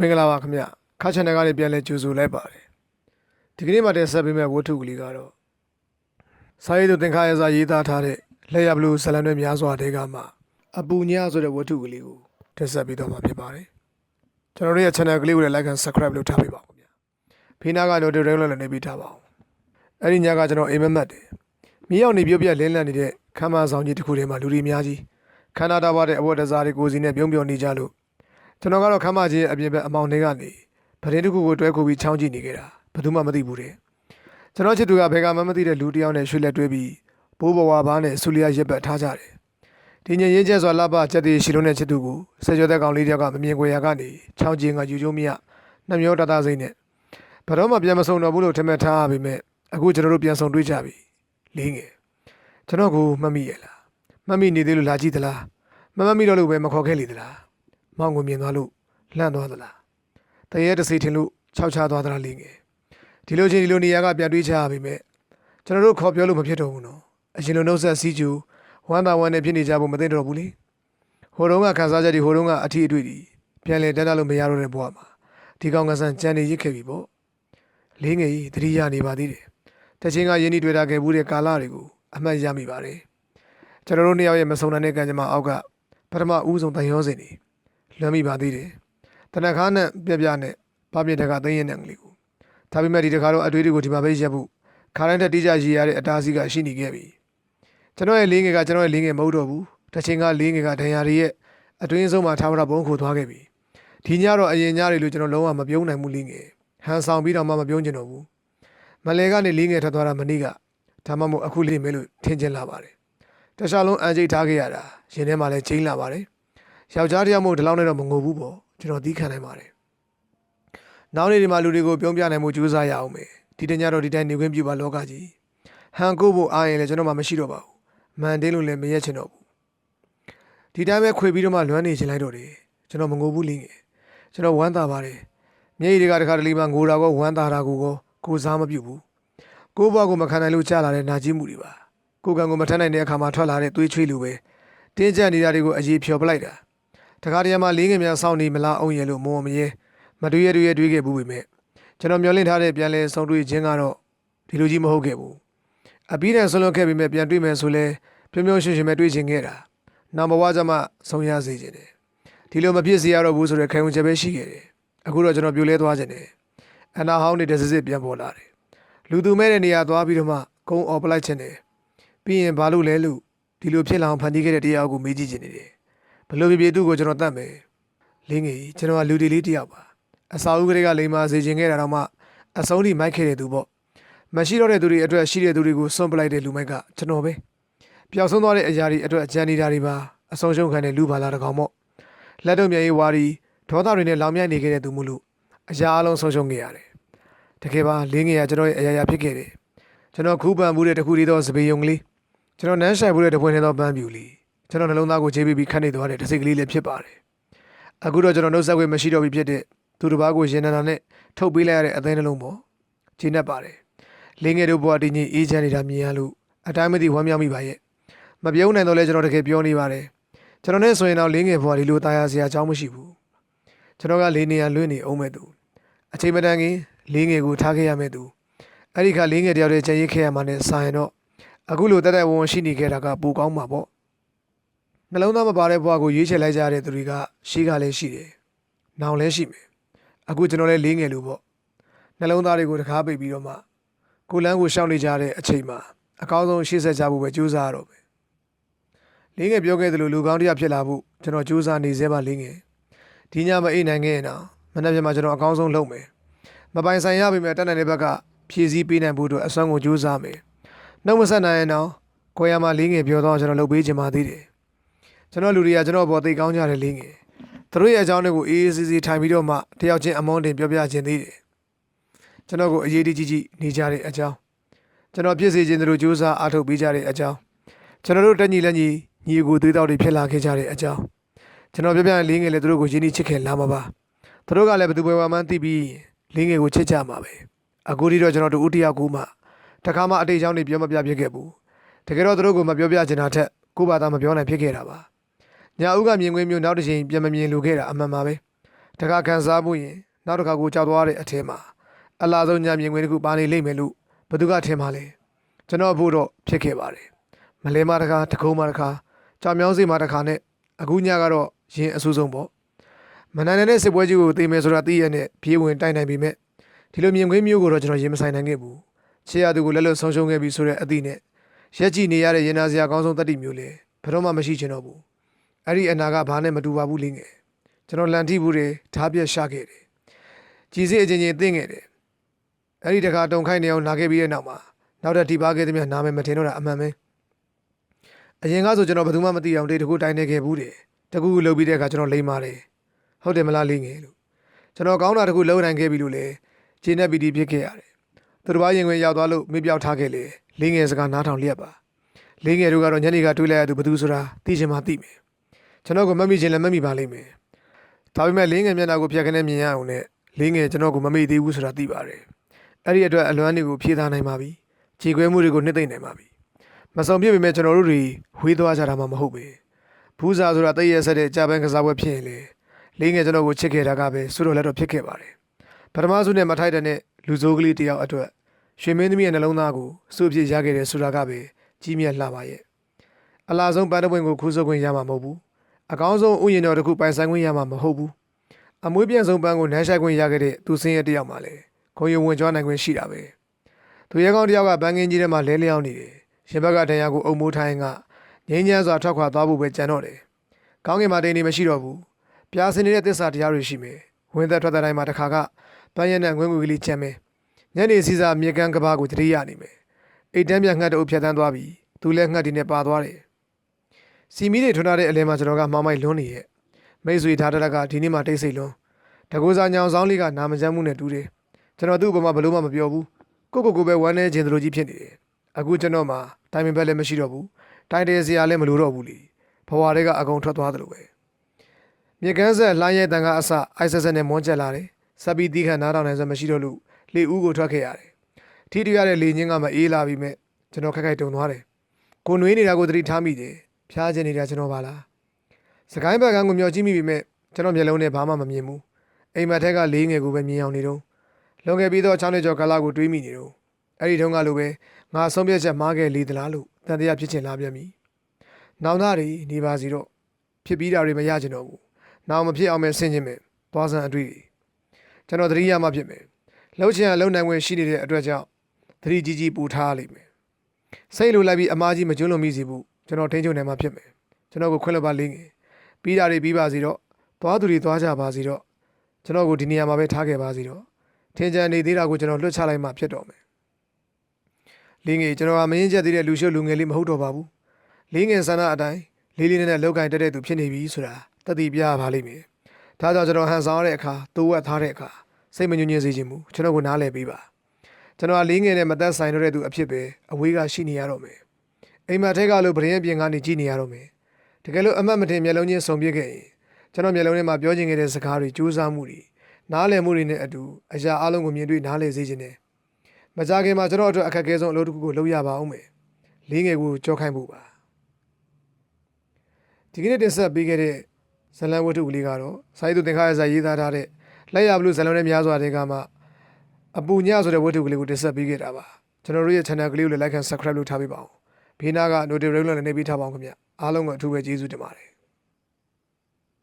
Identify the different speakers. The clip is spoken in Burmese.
Speaker 1: မင်္ဂလာပါခင်ဗျခါချန်နယ်ကနေပြန်လဲကြိုဆိုလိုက်ပါတယ်ဒီကနေ့မှတင်ဆက်ပေးမယ့်ဝတ္ထုကလေးကတော့စာရေးသူသင်္ခါရစာရေးသားထားတဲ့လက်ရဘလူးဇလန်တွေများစွာတဲကမှအပူညဆိုတဲ့ဝတ္ထုကလေးကိုတင်ဆက်ပေးတော့မှာဖြစ်ပါတယ်ကျွန်တော်တို့ရဲ့ channel ကလေးကိုလည်း like and subscribe လုပ်ထားပေးပါဦးခင်ဗျဖေးနာကတော့တူတုံးလည်းနေပေးထားပါအောင်အဲ့ဒီညကကျွန်တော်အိမ်မက်မက်တယ်မြေရောက်နေပြုတ်ပြက်လင်းလန့်နေတဲ့ခမ်းမဆောင်ကြီးတစ်ခုထဲမှာလူတွေအများကြီးခန္ဓာတာပါတဲ့အဝတ်တစားတွေကိုစီနဲ့ပြုံးပြုံနေကြလို့ ကျွန်တော်ကတော့ခမ်းမကြီးရဲ့အပြင်ဘက်အမောင်တွေကနေပရင်တစ်ခုကိုတွဲခုပြီးချောင်းကြည့်နေကြတာဘယ်သူမှမသိဘူးတဲ့ကျွန်တော်ချစ်သူကဘယ်ကမှမသိတဲ့လူတစ်ယောက်နဲ့ရွှေလက်တွဲပြီးဘိုးဘဝဘားနဲ့ဆူလီယာရက်ပတ်ထားကြတယ်ဒီညရင်ကျဲစွာလှပချက်သေးရှီလုံးတဲ့ချစ်သူကိုဆက်ကျော်တဲ့ကောင်လေးတယောက်ကမမြင်ခွေရကနေချောင်းကျင်းကယူကျုံးမရနှမျောတသားစိမ့်နဲ့ဘယ်တော့မှပြန်မဆုံတော့ဘူးလို့ထင်မှတ်ထားရပေမဲ့အခုကျွန်တော်တို့ပြန်ဆုံတွေ့ကြပြီလေးငယ်ကျွန်တော်ကိုမှတ်မိရဲ့လားမှတ်မိနေသေးလို့လာကြည့်သလားမမှတ်မိတော့လို့ပဲမခေါ်ခဲ့လေသလား မောင်ကိုမြင်သွားလို့လှန့်သွားသလားတရေတစိထင်လို့ခြောက်ချသွားသလားလေးငယ်ဒီလိုချင်းဒီလိုနေရာကပြန်တွေးချရပါမယ်ကျွန်တော်တို့ခေါ်ပြောလို့မဖြစ်တော့ဘူးနော်အရင်လိုနှုတ်ဆက်စီးကျူဝမ်းသာဝမ်းနဲ့ဖြစ်နေကြဖို့မသိတော့ဘူးလေဟိုတုန်းကခန်းစားချက်ဒီဟိုတုန်းကအထီးအတွေ့ဒီပြန်လည်တက်လာလို့မရတော့တဲ့ဘဝမှာဒီကောင်ကဆန်ကြံနေရစ်ခဲ့ပြီပေါ့လေးငယ်ကြီးတတိယနေပါသေးတယ်တချင်းကယင်းဒီတွေ့တာခဲ့ဘူးတဲ့ကာလတွေကိုအမှတ်ရမိပါတယ်ကျွန်တော်တို့နှစ်ယောက်ရဲ့မဆုံနိုင်တဲ့ကံကြမ္မာအောက်ကပထမဦးဆုံးတန်ရောစင်နေ လွမ်းမိပါသေးတယ်။တနခါနဲ့ပြပြနဲ့ဗပြတကသိရင်တဲ့ကလေးကိုဒါပေမဲ့ဒီတခါတော့အတွေးတွေကိုဒီမှာပဲရက်ဖို့ခါတိုင်းတက်တိကျရည်ရတဲ့အတားစီးကရှိနေခဲ့ပြီ။ကျွန်တော်ရဲ့လေးငယ်ကကျွန်တော်ရဲ့လေးငယ်မဟုတ်တော့ဘူး။တစ်ချိန်ကလေးငယ်ကဒဏ်ရာတွေရဲ့အတွင်းဆုံးမှာထားမတာဘုံခိုသွားခဲ့ပြီ။ဒီညတော့အရင်ညတွေလို့ကျွန်တော်လုံးဝမပြုံးနိုင်ဘူးလေးငယ်။ဟန်ဆောင်ပြီးတော့မှမပြုံးကျင်တော့ဘူး။မလဲကနေလေးငယ်ထသွားတာမနေ့ကဒါမှမဟုတ်အခုလေးမဲလို့ထင်ကျင်လာပါတယ်။တခြားလုံးအန်ဂျိတ်ထားခဲ့ရတာရင်ထဲမှာလည်းကျင်းလာပါတယ်။ ယောက်ျားတရားမို့ဒီလောက်နဲ့တော့မငိုဘူးပေါ့ကျွန်တော်သီးခံနိုင်ပါတယ်။နောက်နေ့ဒီမှာလူတွေကိုပြုံးပြနိုင်မှုကြိုးစားရအောင်မယ်။ဒီတညတော့ဒီတိုင်းနေခွင့်ပြုပါလောကကြီး။ဟန်ကိုဖို့အားရင်လည်းကျွန်တော်မှမရှိတော့ပါဘူး။မန်တင်းလို့လည်းမရက်ချင်တော့ဘူး။ဒီတိုင်းပဲခွေပြီးတော့မှလွမ်းနေချင်လိုက်တော့တယ်။ကျွန်တော်မငိုဘူးလင်းငယ်။ကျွန်တော်ဝမ်းသာပါတယ်။မျက်ရည်တွေကတခါတလေမှငိုတာကောဝမ်းသာတာကိုကောကိုစားမပြုတ်ဘူး။ကိုယ့်ဘဝကိုမခံနိုင်လို့ကြာလာတဲ့နာကျင်မှုတွေပါ။ကိုယ်ကံကိုမထမ်းနိုင်တဲ့အခါမှာထွက်လာတဲ့သွေးချွေးလိုပဲတင်းကျပ်နေတာတွေကိုအရေးဖြော်ပလိုက်တာ။ တခါတရံမှာလေးငယ်များစောင့်နေမလားအောင်ရလို့မောမရဲမတွေ့ရတွေ့ရတွေ့ခဲ့ဘူးပေမဲ့ကျွန်တော်မျောလင့်ထားတဲ့ပြန်လဲဆုံတွေ့ခြင်းကတော့ဒီလိုကြီးမဟုတ်ခဲ့ဘူးအပြီးနဲ့ဆုံးလွတ်ခဲ့ပေမဲ့ပြန်တွေ့မယ်ဆိုလဲပြုံးပြုံးရွှင်ရွှင်ပဲတွေ့ခြင်းခဲ့တာနောက်ဘဝကျမှဆုံးရစေခြင်းတယ်ဒီလိုမဖြစ်စေရတော့ဘူးဆိုတဲ့ခံယူချက်ပဲရှိခဲ့တယ်အခုတော့ကျွန်တော်ပြိုလဲသွားခြင်းတယ်အနာဟောင်းနေတဲ့စစ်စစ်ပြန်ပေါ်လာတယ်လူသူမဲ့တဲ့နေရာသွားပြီးတော့မှဂုံအော်ပလိုက်ခြင်းတယ်ပြီးရင်ဘာလို့လဲလို့ဒီလိုဖြစ်လာအောင်ဖန်တီးခဲ့တဲ့တရားကိုမေးကြည့်ခြင်းတယ် ဘလို့ပြပြသူ့ကိုကျွန်တော်တတ်မယ်လင်းငယ်ကျွန်တော်ကလူတီလေးတယောက်ပါအစာအုပ်ကလေးကလိမ္မာစေခြင်းခဲ့တာတော့မှအဆုံးထိမိုက်ခဲ့တဲ့သူပေါ့မရှိတော့တဲ့သူတွေအတွက်ရှိတဲ့သူတွေကိုစွန့်ပလိုက်တဲ့လူမိုက်ကကျွန်တော်ပဲပျောက်ဆုံးသွားတဲ့အရာတွေအတွက်အကြံနေတာတွေပါအဆုံးရှုံးခံတဲ့လူပါလာတကောင်ပေါ့လက်တော့မြေကြီးဝါရီဒေါသတွေနဲ့လောင်မြိုက်နေခဲ့တဲ့သူမို့လို့အရာအလုံးဆုံးရှုံးခဲ့ရတယ်တကယ်ပါလင်းငယ်ကကျွန်တော်ရဲ့အရာရာဖြစ်ခဲ့တယ်ကျွန်တော်ခူးပန်မှုတဲ့တခုတည်းသောစပေယုံကလေးကျွန်တော်နန်းဆိုင်မှုတဲ့တပွင့်နေသောပန်းပြူလေး ကျွန်တော်နှလုံးသားကိုခြေပြီးပြီးခတ်နေသွားတဲ့တစ်စိတ်ကလေးလည်းဖြစ်ပါတယ်။အခုတော့ကျွန်တော်နှုတ်ဆက်ခွင့်မရှိတော့ပြီဖြစ်တဲ့သူတစ်ပါးကိုရင်နံနာနဲ့ထုတ်ပေးလိုက်ရတဲ့အသိနှလုံးပေါ်ခြေနဲ့ပါတယ်။လင်းငယ်တို့ဘဝတည်ငြိမ်အေးချမ်းနေတာမြင်ရလို့အတိုင်းမသိဝမ်းမြောက်မိပါရဲ့။မပြုံးနိုင်တော့လဲကျွန်တော်တကယ်ပြောနေပါတယ်။ကျွန်တော်နဲ့ဆိုရင်တော့လင်းငယ်ဘဝဒီလိုတာယာစရာအကြောင်းမရှိဘူး။ကျွန်တော်ကလေးနေရလွင့်နေအောင်မဲ့သူအချိန်မတန်ခင်လင်းငယ်ကိုထားခဲ့ရမဲ့သူအဲ့ဒီခါလင်းငယ်တယောက်တည်းချင်ရိတ်ခဲ့ရမှနဲ့ဆိုင်တော့အခုလိုတက်တက်ဝုံရှိနေခဲ့တာကပိုကောင်းမှာပေါ့။ နှလုံးသားမပါတဲ့ဘဝကိုရွေးချယ်လိုက်ကြတဲ့သူတွေကရှေးကလည်းရှိတယ်။နောင်လည်းရှိမယ်။အခုကျွန်တော်လည်းလေးငယ်လို့ပေါ့။နှလုံးသားတွေကိုတကားပိတ်ပြီးတော့မှကိုယ်လန်းကိုရှောင်နေကြတဲ့အချိန်မှာအကောင်းဆုံးရှေ့ဆက်ကြဖို့ပဲကြိုးစားရတော့ပဲ။လေးငယ်ပြောခဲ့သလိုလူကောင်းတစ်ယောက်ဖြစ်လာဖို့ကျွန်တော်ကြိုးစားနေသေးပါလေးငယ်။ဒီညမအိတ်နိုင်ခဲ့ရင်တော့မနေ့ကမှကျွန်တော်အကောင်းဆုံးလုပ်မယ်။မပိုင်ဆိုင်ရပေမဲ့တက်နိုင်တဲ့ဘက်ကဖြည့်ဆည်းပေးနိုင်ဖို့အတွက်အစွမ်းကိုကြိုးစားမယ်။နှုတ်မဆက်နိုင်ရင်တော့ကိုယ်ရမှာလေးငယ်ပြောတော့ကျွန်တော်လုပ်ပေးချင်ပါသေးတယ်။ ကျွန်တော်လူတွေကကျွန်တော်ဘောသိကောင်းကြတယ်လင်းငယ်သူတို့ရဲ့အကြောင်းတွေကိုအေးအေးဆေးဆေးထိုင်ပြီးတော့မှတယောက်ချင်းအမောင်းတင်ပြောပြခြင်းသေးတယ်ကျွန်တော်ကိုအရေးတကြီးကြီးနေကြတဲ့အကြောင်းကျွန်တော်ပြည့်စည်ခြင်းတို့စူးစမ်းအားထုတ်ပေးကြတဲ့အကြောင်းကျွန်တော်တို့တက်ညီလက်ညီညီကိုသွေးတောက်တွေဖြစ်လာခဲ့ကြတဲ့အကြောင်းကျွန်တော်ပြောပြရင်လင်းငယ်လည်းသူတို့ကိုရင်းနှီးချစ်ခင်လာမှာပါသူတို့ကလည်းဘယ်သူပဲဝမှန်းသိပြီးလင်းငယ်ကိုချစ်ကြမှာပဲအခုဒီတော့ကျွန်တော်တို့ဦးတယောက်ကူမှတခါမှအတိတ်အကြောင်းတွေပြောမပြဖြစ်ခဲ့ဘူးတကယ်တော့သူတို့ကိုမပြောပြချင်တာထက်ကိုယ့်ဘာသာမပြောနိုင်ဖြစ်ခဲ့တာပါ ညာဦးကမြင်ကွင်းမျိုးနောက်တစ်ချိန်ပြန်မမြင်လိုခဲ့တာအမှန်ပါပဲတခါခံစားမှုရင်နောက်တစ်ခါကိုကြောက်သွားတဲ့အထင်းမှာအလားဆုံးညမြင်ကွင်းတစ်ခုပါနေလိမ့်မယ်လို့ဘသူကထင်ပါလဲကျွန်တော်ဖို့တော့ဖြစ်ခဲ့ပါတယ်မလဲမတခါတကုံးမတခါကြောင်မြောင်းစီမတခါနဲ့အခုညကတော့ရင်အဆူဆုံးပေါ့မနန်တဲ့စစ်ပွဲကြီးကိုသိမယ်ဆိုတာသိရတဲ့ပြေးဝင်တိုက်နိုင်ပြီမဲ့ဒီလိုမြင်ကွင်းမျိုးကိုတော့ကျွန်တော်ရင်မဆိုင်နိုင်ခဲ့ဘူးချေရသူကိုလက်လွတ်ဆုံးရှုံးခဲ့ပြီဆိုတဲ့အသည့်နဲ့ရက်ကြည့်နေရတဲ့ရင်နာစရာအကောင်းဆုံးတတိမျိုးလေဘယ်တော့မှမရှိချင်တော့ဘူး အဲ့ဒီအနာကဘာနဲ့မတူပါဘူးလင်းငယ်ကျွန်တော်လန်ထိဘူးတွေဓာပြက်ရှာခဲ့တယ်။ကြီးစစ်အချင်းချင်းသိငခဲ့တယ်။အဲ့ဒီတခါတုံခိုင်းနေအောင်လာခဲ့ပြီးတဲ့နောက်မှာနောက်ထပ်ထိပါခဲ့သည်များနာမည်မထင်တော့တာအမှန်ပဲ။အရင်ကဆိုကျွန်တော်ဘယ်သူမှမသိအောင်တေးတကူတိုင်းနေခဲ့ဘူးတယ်။တကူလှုပ်ပြီးတဲ့အခါကျွန်တော်လိမ့်ပါတယ်။ဟုတ်တယ်မလားလိမ့်ငယ်လို့ကျွန်တော်ကောင်းတာတကူလှုပ်နိုင်ခဲ့ပြီလို့လေခြေနဲ့ပီတီဖြစ်ခဲ့ရတယ်။သူတစ်ပါးရင်ခွင်ရောက်သွားလို့မေ့ပြောက်ထားခဲ့လေလိမ့်ငယ်စကားနားထောင်လျက်ပါ။လိမ့်ငယ်တို့ကတော့ညနေကတွေးလိုက်ရသူဘယ်သူဆိုတာသိချင်မှသိမယ်။ ကျွန်တော်ကမမိချင်လည်းမမိပါလိမ့်မယ်။ဒါပေမဲ့လင်းငယ်မျက်နှာကိုဖြတ်ခနဲ့မြင်ရအောင်နဲ့လင်းငယ်ကျွန်တော်ကိုမမေ့သေးဘူးဆိုတာသိပါတယ်။အဲ့ဒီအတွက်အလွမ်းတွေကိုဖြေသားနိုင်ပါပြီ။ခြေခွဲမှုတွေကိုနှစ်သိမ့်နိုင်ပါပြီ။မစုံပြစ်ပေမဲ့ကျွန်တော်တို့တွေဝေးသွားကြတာမှမဟုတ်ပဲ။ဘူးစာဆိုတာတည့်ရဆက်တဲ့ကြာပန်းကစားပွဲဖြစ်ရင်လေလင်းငယ်ကျွန်တော်ကိုချစ်ခဲ့တာကပဲဆိုတော့လည်းတော့ဖြစ်ခဲ့ပါတယ်။ပထမဆုနဲ့မထိုက်တဲ့နဲ့လူစိုးကလေးတယောက်အတွက်ရွှေမင်းသမီးရဲ့နှလုံးသားကိုအဆုအဖြစ်ရခဲ့တယ်ဆိုတာကပဲကြီးမြတ်လှပါရဲ့။အလားဆုံးပန်းတပွင့်ကိုခူးစုပ်ခွင့်ရမှာမဟုတ်ဘူး။ အကောင်းဆုံးဥယျာဉ်တော်တစ်ခုပိုင်ဆိုင်ခွင့်ရမှာမဟုတ်ဘူး။အမွေးပြန်ဆုံးပန်းကိုနမ်းရှိုက်ခွင့်ရခဲ့တဲ့သူစင်းရဲ့တယောက်မှလည်းခုံရုံဝင်ကြွားနိုင်ခွင့်ရှိတာပဲ။သူရဲကောင်းတယောက်ကဘန်ကင်းကြီးထဲမှာလဲလျောင်းနေတယ်။ရှင်ဘက်ကတန်ရာကိုအုံမိုးထိုင်းကငင်းညမ်းစွာထွက်ခွာသွားဖို့ပဲကြံတော့တယ်။ကောင်းကင်မှာတိန်နေမရှိတော့ဘူး။ပြားစင်နေတဲ့သစ္စာတရားတွေရှိမယ်။ဝင်သက်ထွက်တဲ့တိုင်းမှာတစ်ခါကပန်းရတဲ့ငွေငွေကလေးချမ်းမယ်။ညနေစီစာမြေကမ်းကဘာကိုတတိယနေမယ်။အိတ်တန်းပြငှက်တို့ဖြတ်တန်းသွားပြီ။သူလည်းငှက်ဒီနဲ့ပါသွားတယ်။ စီမီတွေထွန်းထားတဲ့အလဲမှာကျွန်တော်ကမောင်းမိုက်လွန်းနေရဲ့။မိတ်ဆွေထားတဲ့ကဒီနေ့မှတိတ်ဆိတ်လွန်း။တကူစာညောင်ဆောင်လေးကနာမကျန်းမှုနဲ့တူတယ်။ကျွန်တော်သူ့ဘမဘလို့မှမပြောဘူး။ကိုကိုကိုပဲဝမ်းနေခြင်းတို့ကြီးဖြစ်နေတယ်။အခုကျွန်တော်မှတိုင်ပင်ဘက်လည်းမရှိတော့ဘူး။တိုင်တယ်စရာလည်းမလိုတော့ဘူးလေ။ဘဝတွေကအကုန်ထွက်သွားသလိုပဲ။မြေကန်းဆက်လှမ်းရဲတန်ကအစအိုက်ဆက်ဆက်နဲ့မွန်းကျက်လာတယ်။စပီတီးခန့်နားထောင်နိုင်စမရှိတော့လို့လေဦးကိုထွက်ခဲ့ရတယ်။ထီတူရတဲ့လေညင်းကမအေးလာပြီးမဲ့ကျွန်တော်ခက်ခိုက်တုံသွားတယ်။ကိုနွေးနေတာကိုသတိထားမိတယ်။ ဖျားချင်နေတာကျွန်တော်ပါလား။စကိုင်းဘက်ကန်းကိုမျောကြည့်မိပြီမဲ့ကျွန်တော်မျက်လုံးနဲ့ဘာမှမမြင်ဘူး။အိမ်မက်ထက်ကလေးငယ်ကိုပဲမြင်အောင်နေတော့လွန်ခဲ့ပြီးတော့6နှစ်ကျော်ကာလကိုတွေးမိနေတော့အဲ့ဒီတုန်းကလိုပဲငါဆုံးဖြတ်ချက်မှားခဲ့လေသလားလို့တန်တရားဖြစ်ချင်လာပြန်ပြီ။နောင်သားတွေနေပါစီတော့ဖြစ်ပြီးတာတွေမရချင်တော့ဘူး။နောင်မဖြစ်အောင်ပဲဆင်ခြင်မယ်။သွားစံအတွေ့တွေကျွန်တော်သတိရမှဖြစ်မယ်။လှုပ်ချင်ရလှုပ်နိုင်ဝင်ရှိနေတဲ့အတွက်ကြောင့်သတိကြီးကြီးပူထားလိမ့်မယ်။စိတ်လိုလိုက်ပြီးအမားကြီးမကျွလွန်မိစေဘူး ကျွန်တော်ထိန်းချုပ်နိုင်မှဖြစ်မယ်။ကျွန်တော်ကိုခွင့်လွှတ်ပါလိမ့်ငယ်။ပြီးတာတွေပြီးပါစီတော့သွားသူတွေသွားကြပါစီတော့ကျွန်တော်ကိုဒီနေရာမှာပဲထားခဲ့ပါစီတော့ထင်ကြံနေသေးတာကိုကျွန်တော်လွတ်ချလိုက်မှဖြစ်တော့မယ်။လင်းငယ်ကျွန်တော်ကမင်းချက်သေးတဲ့လူရှုပ်လူငယ်လေးမဟုတ်တော့ပါဘူး။လင်းငယ်ဆန္ဒအတိုင်းလေးလေးနက်နက်လောက်ကင်တက်တဲ့သူဖြစ်နေပြီဆိုတာတတိပြပါလိမ့်မယ်။ဒါကြောင့်ကျွန်တော်ဟန်ဆောင်ရတဲ့အခါတိုးဝက်ထားတဲ့အခါစိတ်မညွညွစေချင်ဘူးကျွန်တော်ကိုနားလည်ပေးပါ။ကျွန်တော်ကလေးငယ်နဲ့မသက်ဆိုင်တော့တဲ့သူအဖြစ်ပဲအဝေးကရှိနေရတော့မယ်။ အိမ်မက်ထဲကလို့ဗရင်ပြင်ကနေကြည့်နေရတော့မယ်။တကယ်လို့အမတ်မတင်မျက်လုံးချင်းစုံပြစ်ခဲ့ရင်ကျွန်တော်မျက်လုံးထဲမှာပြောချင်ခဲ့တဲ့စကားတွေကြိုးစားမှုတွေနားလည်မှုတွေနဲ့အတူအရာအလုံးကိုမြင်တွေ့နားလည်စေခြင်းနဲ့မကြခင်မှာကျွန်တော်အတွက်အခက်အခဲဆုံးအလုပ်တစ်ခုကိုလုပ်ရပါအောင်မယ်။လေးငယ်ကိုကြောခိုင်းဖို့ပါ။ဒီကနေ့တင်ဆက်ပေးခဲ့တဲ့ဇလန်ဝတ္ထုကလေးကတော့စာရေးသူသင်္ခါရစာရေးသားထားတဲ့လက်ရဘလူးဇလန်နဲ့များစွာတွေကမှအပူညဆိုတဲ့ဝတ္ထုကလေးကိုတင်ဆက်ပေးခဲ့တာပါ။ကျွန်တော်တို့ရဲ့ channel ကလေးကိုလည်း like and subscribe လုပ်ထားပေးပါဦး။ ဘေးနားက notification နဲ့နေပေးထားပါအောင်ခင်ဗျ။အားလုံးကိုအထူးပဲကျေးဇူးတင်ပါတယ်။